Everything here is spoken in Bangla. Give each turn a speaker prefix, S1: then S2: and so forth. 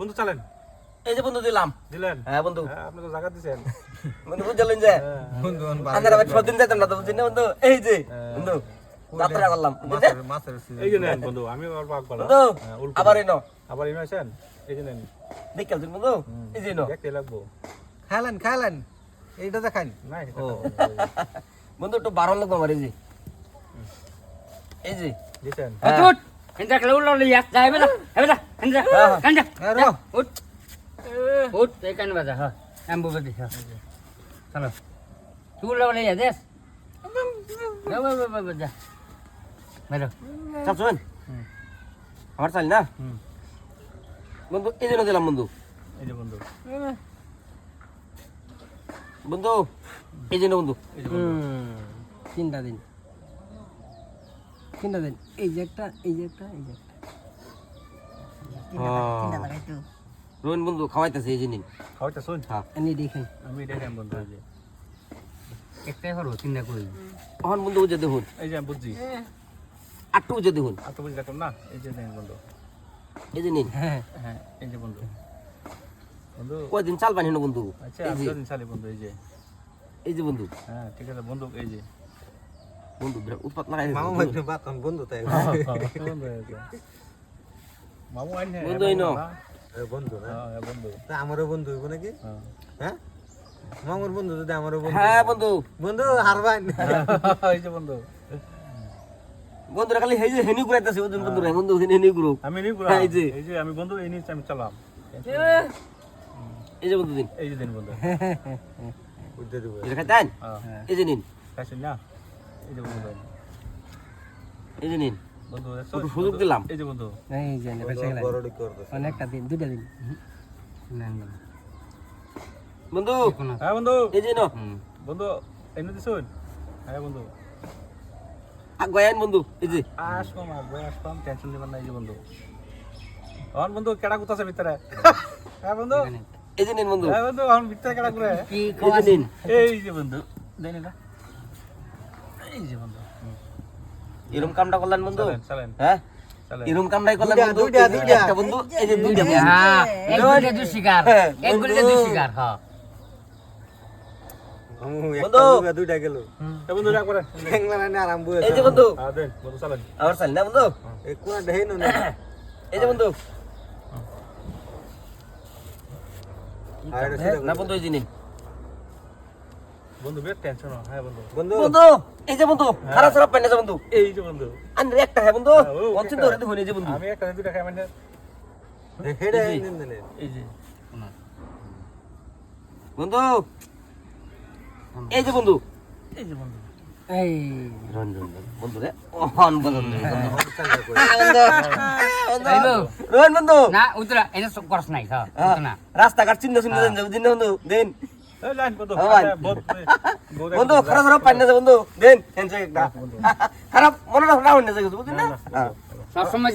S1: বন্ধু চালেন।
S2: এই যে বন্ধু দিলাম।
S1: দিলেন?
S2: হ্যাঁ বন্ধু।
S1: হ্যাঁ আপনি তো জায়গা দিছেন।
S2: বন্ধু বুঝলেন যে
S1: হ্যাঁ।
S3: বন্ধু
S2: আন্দার আবার সদিন যাইতাম না তো বুঝছেন না বন্ধু? এই যে বন্ধু যাত্রা করলাম বুঝলেন?
S3: মাছের মাছের
S1: এই যে নেন বন্ধু আমি বলা
S2: বন্ধু
S1: হ্যাঁ,
S2: আবার এনো।
S1: আবার ইনো আছেন এই যে নেন।
S2: দেখে আসুন বন্ধু এই যে এনো।
S1: দেখতে লাগবো।
S3: খাইলেন খাইলেন। এইটা দেখান
S1: না এটা
S3: ও।
S2: বন্ধু একটু বারো লাগবে আমার এই যে। এই যে।
S1: দিছেন?
S4: Anda keluar lu lihat dah, benda,
S2: benda,
S4: anda,
S3: anda, anda,
S4: ut, ut, ikan benda, ha, ambu benda, ha, kalau, tuh lu lihat deh, apa, apa,
S2: apa, benda, benda, sab
S1: tuan,
S2: awar sal, na, bandu, ini
S1: nanti lah bandu,
S2: ini bandu, bandu, ini
S1: bandu, cinta ini.
S4: তিনটা দিন। এই যে একটা এই যে একটা এই যে একটা।
S2: রোহিন বন্ধু খাওয়াইতেছে এই যে নিন।
S1: খাওয়াইতে
S2: হ্যাঁ।
S4: এনে দেখেন
S1: আমি দেখেন বন্ধু এই যে।
S4: একটাই হলো তিনটা করে
S2: তখন বন্ধু বুঝে দেখুন।
S1: এই যে বুঝছি।
S2: আটটু বুঝে দেখুন।
S1: আর তো বুঝি না? এই যে নেন বন্ধু।
S2: এই যে নিন।
S4: হ্যাঁ।
S1: হ্যাঁ এই যে বন্ধু। বন্ধু।
S2: কয়দিন চাল পানি বন্ধু?
S1: আচ্ছা তো চালি বন্ধু এই যে।
S2: এই যে বন্ধু।
S1: হ্যাঁ ঠিক আছে বন্ধু এই যে।
S2: বন্ধু উৎপাত লাগাই
S3: মামা ভাই বাতন বন্ধু তাই।
S1: বন্ধু এই যে মামু আইন হ্যাঁ
S2: বন্ধু আইনো।
S3: এ বন্ধু না?
S1: হ্যাঁ বন্ধু।
S3: তা আমারও বন্ধু হইব নাকি?
S1: হ্যাঁ।
S3: হ্যাঁ? মামুর বন্ধু যদি আমারও বন্ধু
S2: হ্যাঁ বন্ধু।
S3: বন্ধু হারবান
S1: এই যে বন্ধু।
S2: বন্ধুরা খালি এই যে হেনি ঘুরাইতেছে ওজন বন্ধুরা বন্ধু হেনি ঘুরো
S1: আমি পুরা
S2: হ্যাঁ, এই যে।
S1: এই যে আমি বন্ধু এই নিচে আমি চালাম।
S2: এই যে বন্ধু দিন।
S1: এই যে দিন বন্ধু।
S3: উঠতে দিব।
S2: এটা খাইতেন?
S1: হ্যাঁ।
S2: এই যে নিন।
S1: খাইছেন না? এই যে বন্ধু।
S2: এই যে নিন।
S1: বন্ধু?
S2: সুযোগ দিলাম।
S1: এই যে বন্ধু।
S4: এই যে বেঁচে গেলাম।
S3: বড় করতে
S4: অনেকটা দিন দুটা দিন। না না
S2: বন্ধু
S1: হ্যাঁ বন্ধু।
S2: এই যে নো।
S1: বন্ধু এনে দিছুন হ্যাঁ বন্ধু।
S2: আগ গয়ান বন্ধু। এই যে।
S1: আসবাম আসবাম আসবাম। টেনশন নিবেন না এই যে বন্ধু। অন বন্ধু কেডা গুতাছে ভিতরে? হ্যাঁ বন্ধু।
S2: এই যে নিন বন্ধু।
S1: হ্যাঁ বন্ধু অন ভিতরে কেডা করে
S4: কি
S2: এই যে নিন।
S1: এই যে বন্ধু। দেন এটা। এই যে বন্ধু।
S2: এরকম কামটা করলেন বন্ধু?
S1: চালেন চালেন।
S2: হ্যাঁ? এরকম কামটাই করলেন বন্ধু?
S3: দুইটা,
S2: এই যে
S3: দুইটা।
S2: একটা বন্ধু এই যে দুইটা
S4: হ্যাঁ এক গুলিতে দুই শিকার এক গুলিতে দুই শিকার
S3: মামু
S2: বন্ধু।
S3: একটা দুইটা দুইটা গেল।
S1: বন্ধু রাখ করে
S3: না আরাম বয়ে
S2: এই যে বন্ধু।
S1: হ্যাঁ দেন বন্ধু চালেন।
S2: আমার চাল না বন্ধু?
S3: এই কোন দেই না
S2: এই যে বন্ধু।
S3: আর এটা সিধা
S2: না বন্ধু এই যে নিন।
S1: বন্ধু বেশ টেনশন হ্যাঁ বন্ধু।
S3: বন্ধু
S2: বন্ধু এই যে বন্ধু খারাপ খারাপ পাই না বন্ধু।
S1: এই যে বন্ধু।
S2: আন্দ্রে একটা হ্যাঁ বন্ধু।
S1: ও,
S2: পঞ্চাশ
S1: একটা।
S2: ধরে দেখুন এই যে বন্ধু।
S1: আমি একটা দুটা খাই মানে
S3: হেডে
S2: এই যে।
S3: নিন দিলে
S1: এই যে।
S2: বন্ধু। এই যে বন্ধু।
S1: এই যে বন্ধু।
S4: এই।
S2: রঞ্জন বন্ধু রে। ওহন বন্ধু। বন্ধু। বন্ধু।
S4: না উতরা এটা সব নাই উতরা।
S2: রাস্তাঘাট চিহ্ন চিহ্ন দেন। বন্ধু খারাপ খারাপ পাই না যে বন্ধু। দেন হ্যান্ডশেক একটা খারাপ মনে রাখ না যে না? হ্যাঁ।
S4: সব সময়